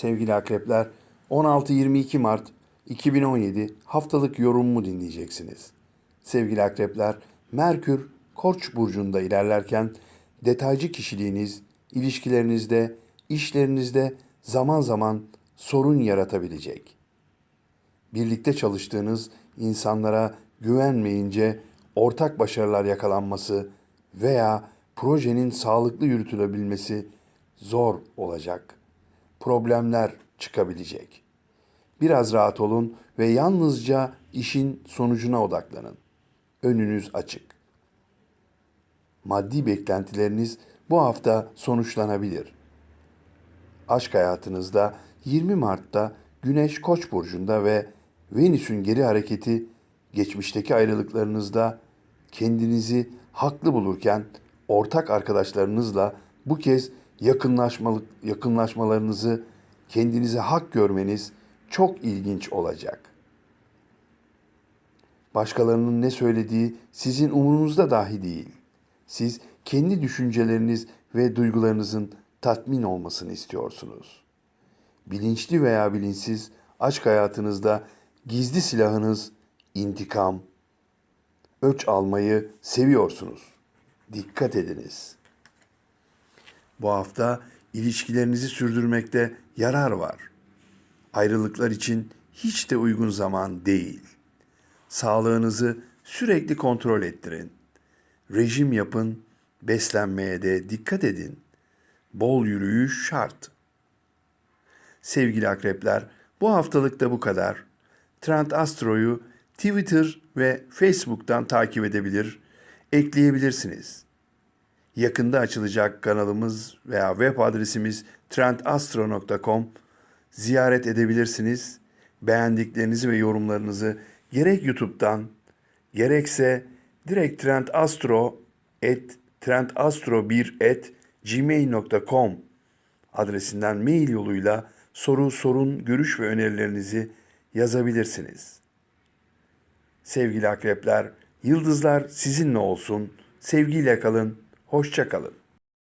Sevgili akrepler, 16-22 Mart 2017 haftalık yorumumu dinleyeceksiniz. Sevgili akrepler, Merkür Koç burcunda ilerlerken detaycı kişiliğiniz ilişkilerinizde, işlerinizde zaman zaman sorun yaratabilecek. Birlikte çalıştığınız insanlara güvenmeyince ortak başarılar yakalanması veya projenin sağlıklı yürütülebilmesi zor olacak. Problemler çıkabilecek. Biraz rahat olun ve yalnızca işin sonucuna odaklanın. Önünüz açık. Maddi beklentileriniz bu hafta sonuçlanabilir. Aşk hayatınızda 20 Mart'ta Güneş Koç burcunda ve Venüs'ün geri hareketi geçmişteki ayrılıklarınızda kendinizi haklı bulurken ortak arkadaşlarınızla bu kez yakınlaşmalık yakınlaşmalarınızı kendinize hak görmeniz çok ilginç olacak. Başkalarının ne söylediği sizin umurunuzda dahi değil. Siz kendi düşünceleriniz ve duygularınızın tatmin olmasını istiyorsunuz. Bilinçli veya bilinçsiz aşk hayatınızda gizli silahınız intikam, öç almayı seviyorsunuz. Dikkat ediniz. Bu hafta ilişkilerinizi sürdürmekte yarar var. Ayrılıklar için hiç de uygun zaman değil. Sağlığınızı sürekli kontrol ettirin. Rejim yapın, beslenmeye de dikkat edin. Bol yürüyüş şart. Sevgili akrepler, bu haftalık da bu kadar. Trend Astro'yu Twitter ve Facebook'tan takip edebilir, ekleyebilirsiniz. Yakında açılacak kanalımız veya web adresimiz trendastro.com ziyaret edebilirsiniz. Beğendiklerinizi ve yorumlarınızı gerek YouTube'dan gerekse direkt trendastro et trendastro1 et gmail.com adresinden mail yoluyla soru, sorun, görüş ve önerilerinizi yazabilirsiniz. Sevgili akrepler, yıldızlar sizinle olsun. Sevgiyle kalın, hoşça kalın.